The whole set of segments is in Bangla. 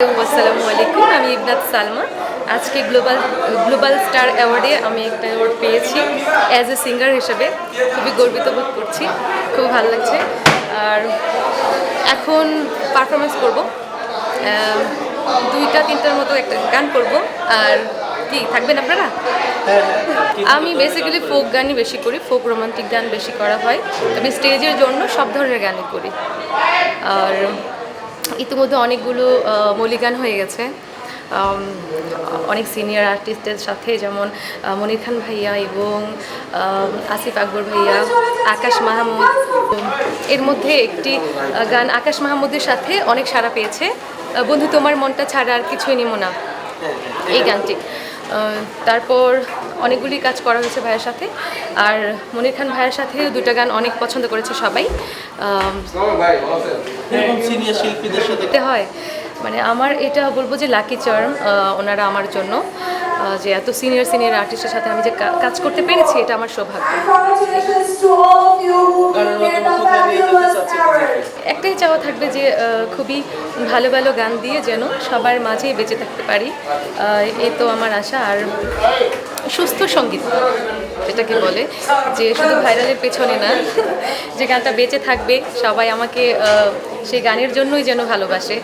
আসসালামু আলাইকুম। আমি ইবনাত সালমা। আজকে গ্লোবাল গ্লোবাল স্টার অ্যাওয়ার্ডে আমি একটা অ্যাওয়ার্ড পেয়েছি অ্যাজ এ সিঙ্গার হিসেবে। খুবই গর্বিত বোধ করছি। খুব ভালো লাগছে। আর এখন পারফরমেন্স করব। দুইটা, তিনটার মতো একটা গান করব। আর কি, থাকবেন আপনারা? আমি বেসিক্যালি ফোক গানই বেশি করি। ফোক রোমান্টিক গান বেশি করা হয়। তবে স্টেজের জন্য সব ধরনের গানই করি। আর ইতিমধ্যে অনেকগুলো মলিগান হয়ে গেছে। অনেক সিনিয়র আর্টিস্টের সাথে যেমন মনির খান ভাইয়া এবং আসিফ আকবর ভাইয়া, আকাশ মাহমুদ। এর মধ্যে একটি গান আকাশ মাহমুদের সাথে অনেক সাড়া পেয়েছে। বন্ধু তোমার মনটা ছাড়া আর কিছুই নিমো না। এই গানটি। তারপর অনেকগুলি কাজ করা হয়েছে ভাইয়ের সাথে। আর মনির খান ভাইয়ের সাথে দুটো গান অনেক পছন্দ করেছে সবাই। সিনিয়র শিল্পীদের সাথে দিতে হয়। মানে আমার এটা বলব যে লাকি চার্ম ওনারা আমার জন্য। যে এত সিনিয়র সিনিয়র আর্টিস্টের সাথে আমি যে কাজ করতে পেরেছি এটা আমার সৌভাগ্য। একটাই চাওয়া থাকবে যে খুবই ভালো ভালো গান দিয়ে যেন সবার মাঝেই বেঁচে থাকতে পারি। এ তো আমার আশা। আর সুস্থ সংগীত যেটাকে বলে যে শুধু ভাইরালের পেছনে না, যে গানটা বেঁচে থাকবে, সবাই আমাকে সেই গানের জন্যই যেন ভালোবাসে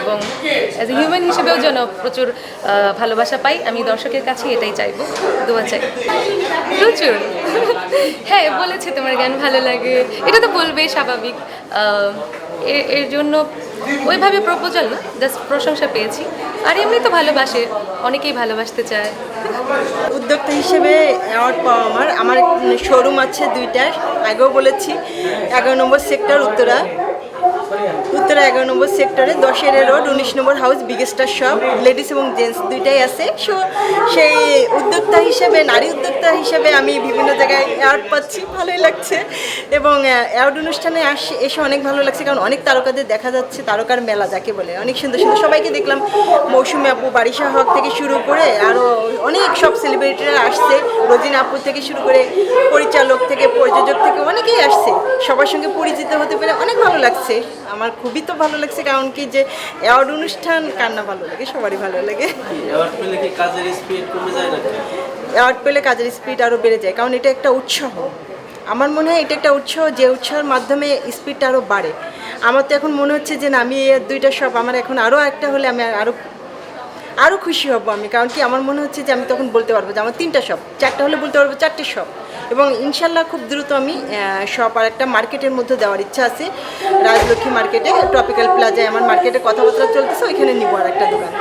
এবং অ্যাজ এ হিউম্যান হিসেবেও যেন প্রচুর ভালোবাসা পাই। আমি দর্শকের কাছে এটাই চাইব। দোয়া চাই। প্রচুর। হ্যাঁ বলেছে তোমার গান ভালো লাগে। এটা তো বলবেই স্বাভাবিক। এর জন্য ওইভাবে প্রপোজাল না জাস্ট প্রশংসা পেয়েছি। আর এমনি তো ভালোবাসে, অনেকেই ভালোবাসতে চায়। উদ্যোক্তা হিসেবে অ্যাওয়ার্ড পাওয়া আমার। আমার শোরুম আছে দুইটা আগেও বলেছি, এগারো নম্বর সেক্টর উত্তরা। উত্তরা এগারো নম্বর সেক্টরে দশের রোড, উনিশ নম্বর হাউস বিগেস্টার শপ লেডিস এবং জেন্টস দুইটাই আছে। সো, সেই উদ্যোক্তা হিসেবে, নারী উদ্যোক্তা হিসেবে আমি বিভিন্ন জায়গায় অ্যাওয়ার্ড পাচ্ছি। ভালোই লাগছে। এবং অ্যাওয়ার্ড অনুষ্ঠানে আসে, এসে অনেক ভালো লাগছে। কারণ অনেক তারকাদের দেখা যাচ্ছে, তারকার মেলা যাকে বলে। অনেক সুন্দর সুন্দর সবাইকে দেখলাম। মৌসুমি আপু, বারিশা হক থেকে শুরু করে আরও অনেক সব সেলিব্রিটিরা আসছে। রোজিনা আপু থেকে শুরু করে, পরিচালক থেকে, প্রযোজক থেকে অনেকেই আসছে। সবার সঙ্গে পরিচিত হতে পেরে অনেক ভালো লাগছে। আমার খুবই তো ভালো লাগছে কারণ কি যে অ্যাওয়ার্ড অনুষ্ঠান কার না ভালো লাগে? সবারই ভালো লাগে। অ্যাওয়ার্ড পেলে কি কাজের স্পিড কমে যায় নাকি? অ্যাওয়ার্ড পেলে কাজের স্পিড আরও বেড়ে যায় কারণ এটা একটা উৎসাহ। আমার মনে হয় এটা একটা উৎসাহ যে উৎসাহের মাধ্যমে স্পিডটা আরও বাড়ে। আমার তো এখন মনে হচ্ছে যে না আমি এই দুইটা সব আমার এখন আরও একটা হলে আমি আরও আরও খুশি হব আমি কারণ কি আমার মনে হচ্ছে যে আমি তখন বলতে পারব যে আমার তিনটা শপ চারটা হলে বলতে পারব চারটে শপ এবং ইনশাল্লাহ খুব দ্রুত আমি শপ আর একটা মার্কেটের মধ্যে দেওয়ার ইচ্ছা আছে। রাজলক্ষ্মী মার্কেটে ট্রপিক্যাল প্লাজায় আমার মার্কেটে কথাবার্তা চলতেছে ওইখানে নিবো আর একটা দোকান।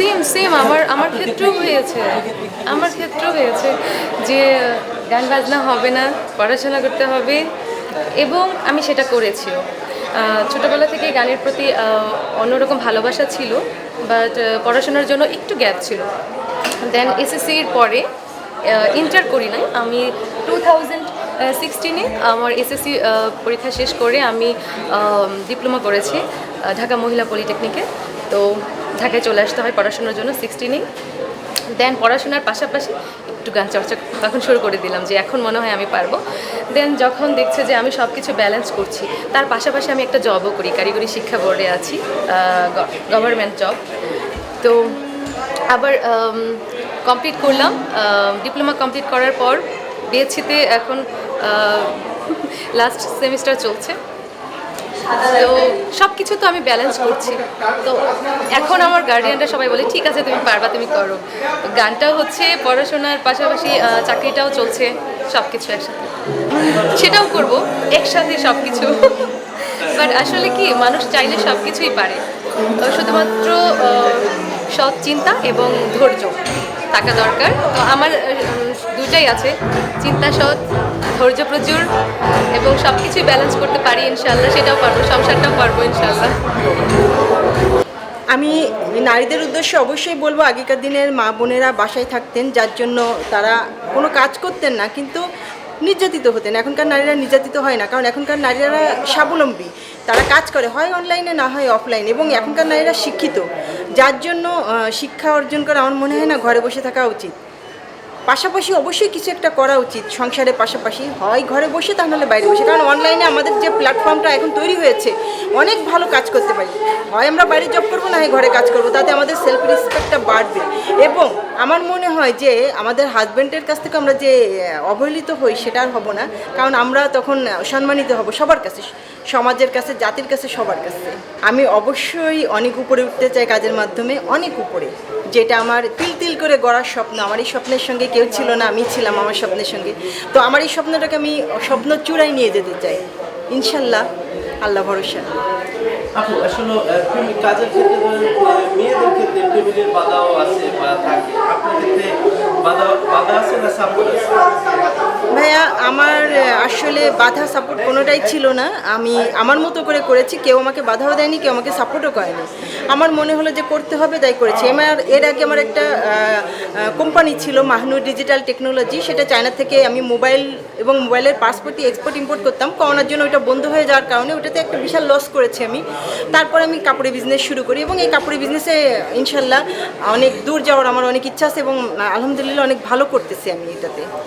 সেম সেম আমার আমার ক্ষেত্রেও হয়েছে। আমার ক্ষেত্রেও হয়েছে যে গান বাজনা হবে না পড়াশোনা করতে হবে এবং আমি সেটা করেছিও। ছোটোবেলা থেকে গানের প্রতি অন্যরকম ভালোবাসা ছিল বাট পড়াশোনার জন্য একটু গ্যাপ ছিল। দেন এসএসসির পরে ইন্টার করি নাই। আমি টু থাউজেন্ড সিক্সটিনে আমার এসএসসি পরীক্ষা শেষ করে আমি ডিপ্লোমা করেছি ঢাকা মহিলা পলিটেকনিকে তো ঢাকায় চলে আসতে হয় পড়াশোনার জন্য সিক্সটিনেই দেন পড়াশোনার পাশাপাশি একটু গান চর্চা তখন শুরু করে দিলাম যে এখন মনে হয় আমি পারব। দেন যখন দেখছে যে আমি সব কিছু ব্যালেন্স করছি, তার পাশাপাশি আমি একটা জবও করি, কারিগরি শিক্ষা বোর্ডে আছি গভর্নমেন্ট জব তো আবার কমপ্লিট করলাম ডিপ্লোমা কমপ্লিট করার পর বিএসসিতে এখন লাস্ট সেমিস্টার চলছে। তো সব কিছু তো আমি ব্যালেন্স করছি। তো এখন আমার গার্ডিয়ানরা সবাই বলে ঠিক আছে তুমি পারবা তুমি করো। গানটাও হচ্ছে পড়াশোনার পাশাপাশি চাকরিটাও চলছে সব কিছু একসাথে। সেটাও করব একসাথে সব কিছু বাট আসলে কি মানুষ চাইলে সব কিছুই পারে। তো শুধুমাত্র সৎ চিন্তা এবং ধৈর্য। থাকা দরকার। তো আমার দুটাই আছে। চিন্তা সৎ, ধৈর্য প্রচুর এবং সব কিছুই ব্যালেন্স করতে পারি ইনশাল্লাহ সেটাও পারব, সংসারটাও পারব ইনশাল্লাহ আমি নারীদের উদ্দেশ্যে অবশ্যই বলব, আগেকার দিনের মা বোনেরা বাসায় থাকতেন, যার জন্য তারা কোনো কাজ করতেন না, কিন্তু নির্যাতিত হতেন। এখনকার নারীরা নির্যাতিত হয় না, কারণ এখনকার নারীরা স্বাবলম্বী। তারা কাজ করে, হয় অনলাইনে না হয় অফলাইনে এবং এখনকার নারীরা শিক্ষিত। যার জন্য শিক্ষা অর্জন করা আমার মনে হয় না ঘরে বসে থাকা উচিত। পাশাপাশি অবশ্যই কিছু একটা করা উচিত। সংসারের পাশাপাশি হয় ঘরে বসে তা নাহলে বাইরে বসে। কারণ অনলাইনে আমাদের যে প্ল্যাটফর্মটা এখন তৈরি হয়েছে অনেক ভালো কাজ করতে পারি। হয় আমরা বাইরে জব করব, না হয় ঘরে কাজ করব। তাতে আমাদের সেলফ রেসপেক্টটা বাড়বে। এবং আমার মনে হয় যে, আমাদের হাজব্যান্ডের কাছ থেকে আমরা যে অবহেলিত হই, সেটা আর হব না। কারণ আমরা তখন সম্মানিত হব সবার কাছে, সমাজের কাছে, জাতির কাছে, সবার কাছে। আমি অবশ্যই অনেক উপরে উঠতে চাই কাজের মাধ্যমে, অনেক উপরে। যেটা আমার তিল তিল করে গড়ার স্বপ্ন। আমার এই স্বপ্নের সঙ্গে কেউ ছিল না, আমি ছিলাম আমার স্বপ্নের সঙ্গে। তো আমার এই স্বপ্নটাকে আমি, স্বপ্ন চূড়ায় নিয়ে যেতে চাই। ইনশাল্লাহ। আল্লাহ ভরসা। আপু আসলে কাজের ক্ষেত্রে মেয়েদের ক্ষেত্রে বাধাও আছে বা থাকে। আপনার ক্ষেত্রে বাধা বাধা আছে না সাপোর্ট আছে? ভাইয়া আমার আসলে বাধা সাপোর্ট কোনোটাই ছিল না। আমি আমার মতো করে করেছি কেউ আমাকে বাধাও দেয়নি কেউ আমাকে সাপোর্টও করেনি। আমার মনে হলো যে করতে হবে, তাই করেছি। আমার এর আগে আমার একটা কোম্পানি ছিল মাহনুর ডিজিটাল টেকনোলজি সেটা চায়না থেকে আমি মোবাইল এবং মোবাইলের পাসপোর্টই এক্সপোর্ট ইম্পোর্ট করতাম। করোনার জন্য ওটা বন্ধ হয়ে যাওয়ার কারণে ওটাতে একটা বিশাল লস করেছি আমি। তারপর আমি কাপড়ের বিজনেস শুরু করি এবং এই কাপড়ের বিজনেসে ইনশাল্লাহ অনেক দূর যাওয়ার আমার অনেক ইচ্ছা আছে এবং আলহামদুলিল্লাহ অনেক ভালো করতেছি আমি এটাতে।